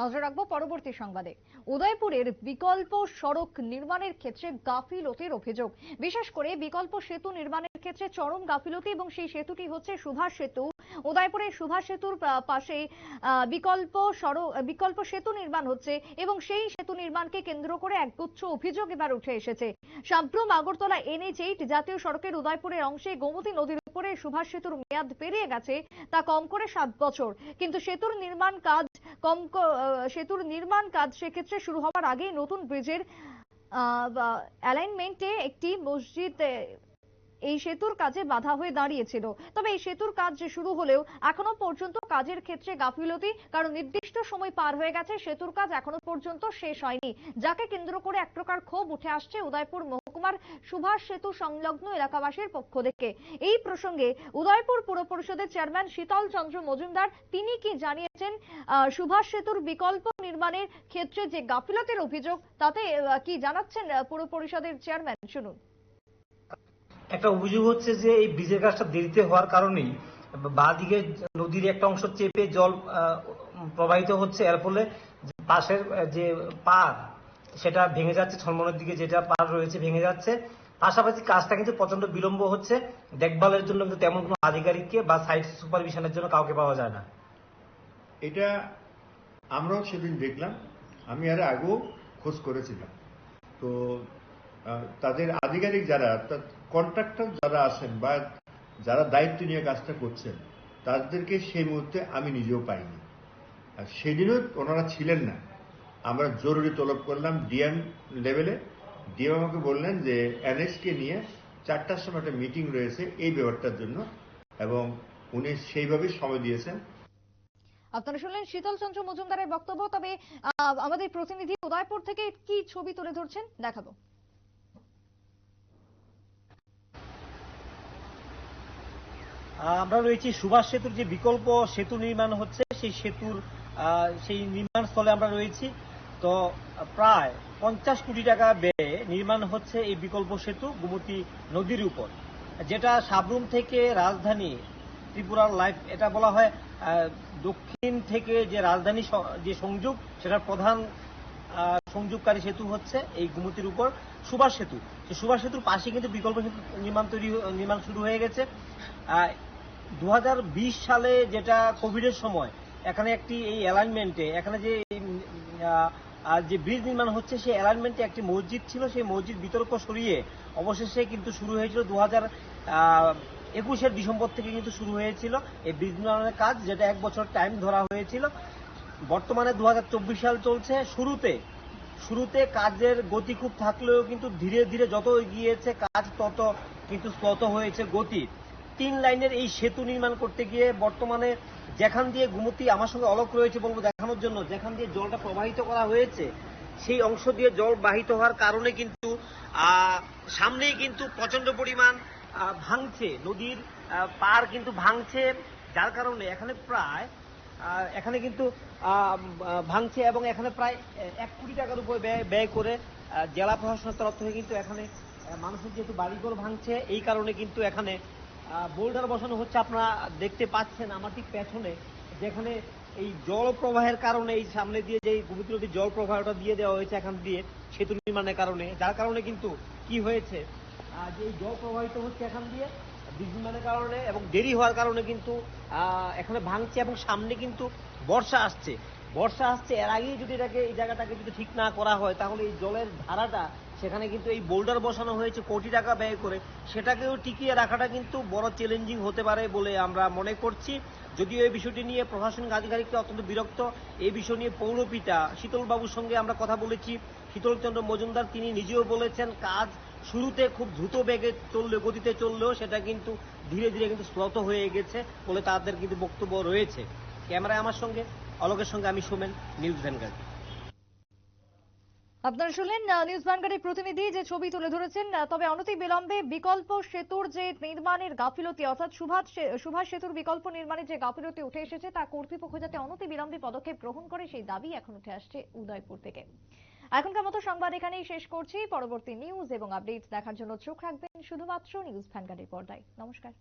নজর রাখব পরবর্তী সংবাদে। উদয়পুরের বিকল্প সড়ক নির্মাণের ক্ষেত্রে গাফিলতির অভিযোগ। বিশেষ করে বিকল্প সেতু নির্মাণের ক্ষেত্রে চরম গাফিলতি এবং সেই সেতুটি হচ্ছে সুভাষ সেতু। উদয়পুরের সুভাষ সেতুর পাশে বিকল্প সড়ক বিকল্প সেতু নির্মাণ হচ্ছে এবং সেই সেতু নির্মাণকে কেন্দ্র করে একগুচ্ছ অভিযোগ এবার উঠে এসেছে। সাম্প্রম আগরতলা এনএইচ এইট জাতীয় সড়কের উদয়পুরের অংশে গোমতী নদীর উপরে সুভাষ সেতুর মেয়াদ পেরিয়ে গেছে, তা কম করে সাত বছর। কিন্তু সেতুর নির্মাণ কাজ কম সেতুর নির্মাণ কাজ সেক্ষেত্রে শুরু হওয়ার আগেই নতুন ব্রিজের অ্যালাইনমেন্টে একটি মসজিদ এই সেতুর কাজে বাধা হয়ে দাঁড়িয়েছিল। তবে এই সেতুর কাজ শুরু হলেও এখনও পর্যন্ত কাজের ক্ষেত্রে গাফিলতি, কারণ নির্দিষ্ট সময় পার হয়ে গেছে, সেতুর কাজ এখনও পর্যন্ত শেষ হয়নি, যাকে কেন্দ্র করে এক প্রকার ক্ষোভ উঠে আসছে উদয়পুর মহকুমার সুভাষ সেতু সংলগ্ন এলাকাবাসীর পক্ষ থেকে। এই প্রসঙ্গে উদয়পুর পুর পরিষদের চেয়ারম্যান শীতল চন্দ্র মজুমদার, তিনি কি জানিয়েছেন সুভাষ সেতুর বিকল্প নির্মাণের ক্ষেত্রে যে গাফিলতির অভিযোগ, তাতে কি জানাচ্ছেন পুর পরিষদের চেয়ারম্যান? শুনুন। একটা অভিযোগ হচ্ছে যে এই ব্রিজের কাজটা দেরিতে হওয়ার কারণেই বাঁদিকে নদীর একটা অংশ চেপে জল প্রবাহিত হচ্ছে, এর ফলে পাশের যে পার সেটা ভেঙে যাচ্ছে ছলমনের দিকে যেটা পার রয়েছে ভেঙে যাচ্ছে। পাশাপাশি কাজটা কিন্তু প্রচণ্ড বিলম্ব হচ্ছে। দেখভালের জন্য কিন্তু তেমন কোনো আধিকারিককে বা সাইট সুপারভিশনের জন্য কাউকে পাওয়া যায় না। এটা আমরাও সেদিন দেখলাম। আমি এর আগেও খোঁজ করেছিলাম। তো তাদের আধিকারিক যারা কন্ট্রাক্টর যারা আছেন বা যারা দায়িত্ব নিয়ে কাজটা করছেন, তাদেরকে সেই মুহূর্তে আমি নিজেও পাইনি। আর সেদিনও ওনারা ছিলেন না। আমরা জরুরি তলব করলাম ডিএম লেভেলে। ডিএম আমাকে বললেন যে এনএসকে নিয়ে চারটার সময় একটা মিটিং রয়েছে এই ব্যাপারটার জন্য এবং উনি সেইভাবেই সময় দিয়েছেন। আপনারা শুনলেন শীতল চন্দ্র মজুমদারের বক্তব্য তবে আমাদের প্রতিনিধি উদয়পুর থেকে কি ছবি তুলে ধরছেন দেখাবো। আমরা রয়েছি সুভাষ সেতুর যে বিকল্প সেতু নির্মাণ হচ্ছে সেই সেতুর আহ, সেই নির্মাণ স্থলে আমরা রয়েছি। তো প্রায় পঞ্চাশ কোটি টাকা ব্যয়ে নির্মাণ হচ্ছে এই বিকল্প সেতু গোমতী নদীর উপর, যেটা সাবরুম থেকে রাজধানী ত্রিপুরার লাইফ, এটা বলা হয় দক্ষিণ থেকে যে রাজধানী যে সংযোগ, সেটার প্রধান সংযোগকারী সেতু হচ্ছে এই গোমতীর উপর সুভাষ সেতু। সেই সুভাষ সেতুর পাশে কিন্তু বিকল্প সেতু নির্মাণ তৈরি নির্মাণ শুরু হয়ে গেছে। দু হাজার বিশ সালে যেটা কোভিডের সময়, এখানে একটি এই অ্যালাইনমেন্টে এখানে যে আহ, যে ব্রিজ নির্মাণ হচ্ছে সেই অ্যালাইনমেন্টে একটি মসজিদ ছিল। সেই মসজিদ বিতর্ক সরিয়ে অবশেষে কিন্তু শুরু হয়েছিল দু হাজার একুশের ডিসেম্বর থেকে কিন্তু শুরু হয়েছিল এই ব্রিজ নির্মাণের কাজ যেটা এক বছর টাইম ধরা হয়েছিল। বর্তমানে দু হাজার চব্বিশ সাল চলছে। শুরুতে শুরুতে কাজের গতি খুব থাকলেও কিন্তু ধীরে ধীরে যত এগিয়েছে কাজ তত কিন্তু স্লত হয়েছে গতি। তিন লাইনের এই সেতু নির্মাণ করতে গিয়ে বর্তমানে যেখান দিয়ে গুমতি আমার সঙ্গে অলক রয়েছে বলব দেখানোর জন্য, যেখান দিয়ে জলটা প্রবাহিত করা হয়েছে, সেই অংশ দিয়ে জল বাহিত হওয়ার কারণে কিন্তু সামনেই কিন্তু প্রচণ্ড পরিমাণ ভাঙছে, নদীর পার কিন্তু ভাঙছে, যার কারণে এখানে প্রায় এখানে কিন্তু ভাঙছে এবং এখানে প্রায় এক কোটি টাকার উপর ব্যয় ব্যয় করে জেলা প্রশাসনের তরফ থেকে কিন্তু এখানে মানুষের যেহেতু বাড়িঘর ভাঙছে, এই কারণে কিন্তু এখানে বোল্ডার বসানো হচ্ছে, আপনারা দেখতে পাচ্ছেন আমার ঠিক পেছনে, যেখানে এই জল প্রবাহের কারণে এই সামনে দিয়ে যে গোমতী নদীর জল প্রবাহটা দিয়ে দেওয়া হয়েছে এখান দিয়ে, সেতু নির্মাণের কারণে, যার কারণে কিন্তু কি হয়েছে? যে এই জল প্রবাহিত হচ্ছে এখান দিয়ে নির্মাণের কারণে এবং দেরি হওয়ার কারণে কিন্তু এখানে ভাঙছে এবং সামনে কিন্তু বর্ষা আসছে। বর্ষা আসছে, এর আগেই যদি এটাকে, এই জায়গাটাকে যদি ঠিক না করা হয়, তাহলে এই জলের ধারাটা, সেখানে কিন্তু এই বোল্ডার বসানো হয়েছে কোটি টাকা ব্যয় করে। সেটাকেও টিকিয়ে রাখাটা কিন্তু বড় চ্যালেঞ্জিং হতে পারে বলে আমরা মনে করছি। যদিও এই বিষয়টি নিয়ে প্রশাসনিক আধিকারিকরা অত্যন্ত বিরক্ত। এই বিষয় নিয়ে পৌরপিতা শীতলবাবুর সঙ্গে আমরা কথা বলেছি। শীতলচন্দ্র মজুমদার, তিনি নিজেও বলেছেন, কাজ শুরুতে খুব দ্রুত বেগে চললে গতিতে চললেও সেটা কিন্তু ধীরে ধীরে কিন্তু স্লত হয়ে গেছে বলে তাদের কিন্তু বক্তব্য রয়েছে। ক্যামেরায় আমার সঙ্গে অলোকের সঙ্গে আমি সোমেন নিউজ ভ্যানগার্ড আপনারা শুনলেন নিউজ ভ্যানগার্ডের প্রতিনিধি যে ছবি তুলে ধরেছেন তবে অনতি বিলম্বে বিকল্প সেতুর যে নির্মাণের গাফিলতি, অর্থাৎ সুভাষ সেতুর বিকল্প নির্মাণের যে গাফিলতি উঠে এসেছে, তা কর্তৃপক্ষ যাতে অনতি বিলম্বে পদক্ষেপ গ্রহণ করে, সেই দাবি এখন উঠে আসছে উদয়পুর থেকে। এখনকার মতো সংবাদ এখানেই শেষ করছি। পরবর্তী নিউজ এবং আপডেটস দেখার জন্য চোখ রাখবেন শুধুমাত্র নিউজ ভ্যানগার্ডের পর্দায়। নমস্কার।